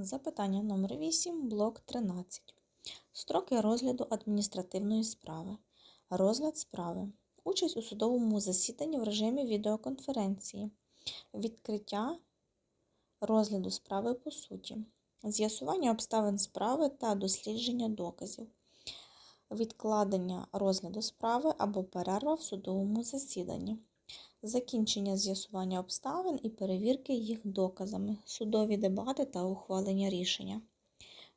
Запитання номер 8, блок 13. Строки розгляду адміністративної справи. Розгляд справи. Участь у судовому засіданні в режимі відеоконференції. Відкриття розгляду справи по суті. З'ясування обставин справи та дослідження доказів. Відкладення розгляду справи або перерва в судовому засіданні. Закінчення з'ясування обставин і перевірки їх доказами, судові дебати та ухвалення рішення.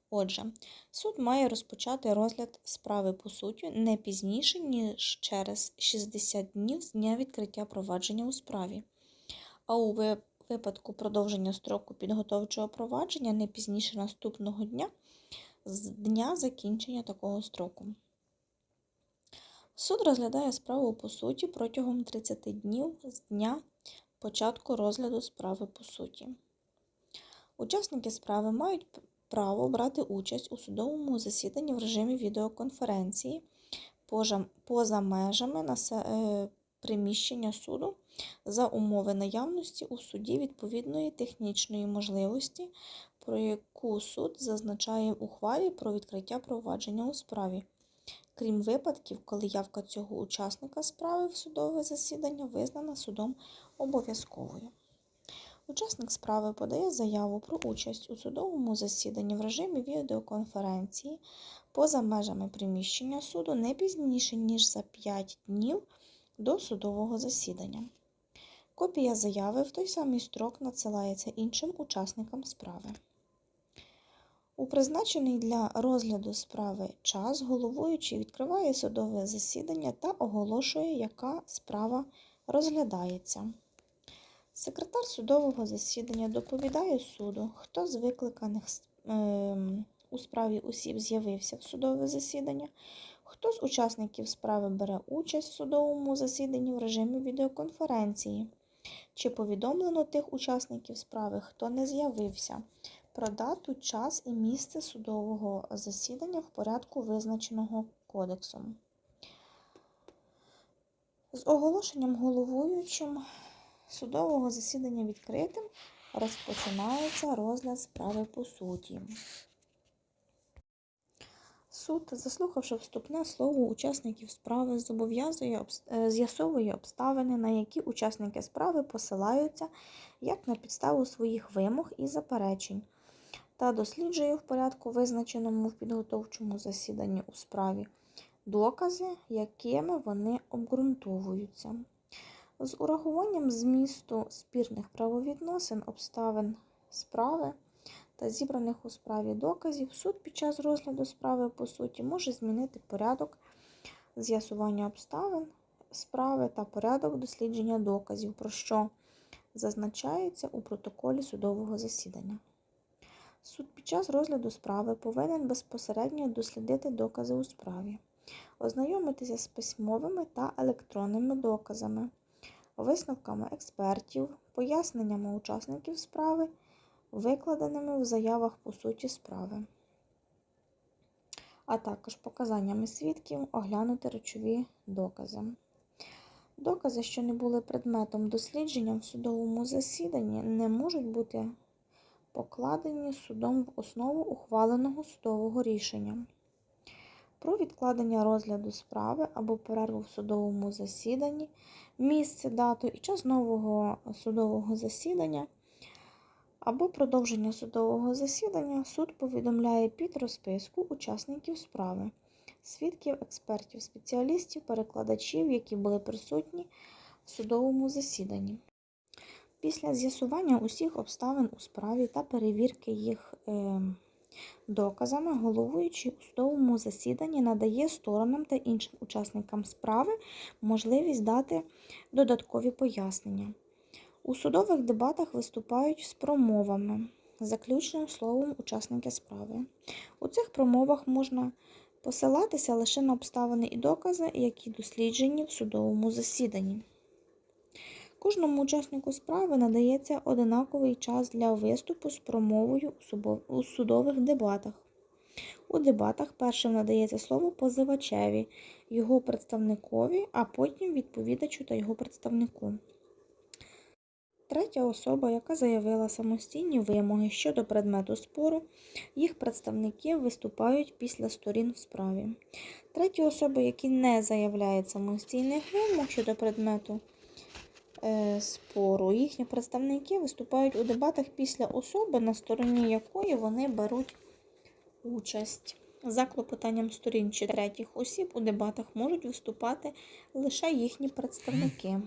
Отже, суд має розпочати розгляд справи по суті не пізніше, ніж через 60 днів з дня відкриття провадження у справі, а у випадку продовження строку підготовчого провадження не пізніше наступного дня з дня закінчення такого строку. Суд розглядає справу по суті протягом 30 днів з дня початку розгляду справи по суті. Учасники справи мають право брати участь у судовому засіданні в режимі відеоконференції поза межами е, приміщення суду за умови наявності у суді відповідної технічної можливості, про яку суд зазначає в ухвалі про відкриття провадження у справі крім випадків, коли явка цього учасника справи в судове засідання визнана судом обов'язковою. Учасник справи подає заяву про участь у судовому засіданні в режимі відеоконференції поза межами приміщення суду не пізніше, ніж за 5 днів до судового засідання. Копія заяви в той самий строк надсилається іншим учасникам справи. У призначений для розгляду справи час головуючий відкриває судове засідання та оголошує, яка справа розглядається. Секретар судового засідання доповідає суду, хто з викликаних ем, у справі осіб з'явився в судове засідання, хто з учасників справи бере участь в судовому засіданні в режимі відеоконференції, чи повідомлено тих учасників справи, хто не з'явився про дату, час і місце судового засідання в порядку, визначеного кодексом. З оголошенням головуючим судового засідання відкритим розпочинається розгляд справи по суті. Суд, заслухавши вступне слово учасників справи, зобов'язує е, з'ясовує обставини, на які учасники справи посилаються як на підставу своїх вимог і заперечень, та досліджує в порядку, визначеному в підготовчому засіданні у справі, докази, якими вони обґрунтовуються. З урахуванням змісту спірних правовідносин, обставин справи та зібраних у справі доказів, суд під час розгляду справи по суті може змінити порядок з'ясування обставин справи та порядок дослідження доказів, про що зазначається у протоколі судового засідання. Суд під час розгляду справи повинен безпосередньо дослідити докази у справі, ознайомитися з письмовими та електронними доказами, висновками експертів, поясненнями учасників справи, викладеними в заявах по суті справи, а також показаннями свідків, оглянути речові докази. Докази, що не були предметом дослідження в судовому засіданні, не можуть бути покладені судом в основу ухваленого судового рішення. Про відкладення розгляду справи або перерву в судовому засіданні, місце, дату і час нового судового засідання або продовження судового засідання суд повідомляє під розписку учасників справи, свідків, експертів, спеціалістів, перекладачів, які були присутні в судовому засіданні. Після з'ясування усіх обставин у справі та перевірки їх е, доказами, головуючий у судовому засіданні надає сторонам та іншим учасникам справи можливість дати додаткові пояснення. У судових дебатах виступають з промовами, заключним словом учасники справи. У цих промовах можна посилатися лише на обставини і докази, які досліджені в судовому засіданні. Кожному учаснику справи надається одинаковий час для виступу з промовою у судових дебатах. У дебатах першим надається слово позивачеві, його представникові, а потім відповідачу та його представнику. Третя особа, яка заявила самостійні вимоги щодо предмету спору, їх представники виступають після сторін в справі. Треті особи, які не заявляють самостійних вимог щодо предмету спору, їхні представники виступають у дебатах після особи, на стороні якої вони беруть участь. За клопотанням сторін чи третіх осіб у дебатах можуть виступати лише їхні представники.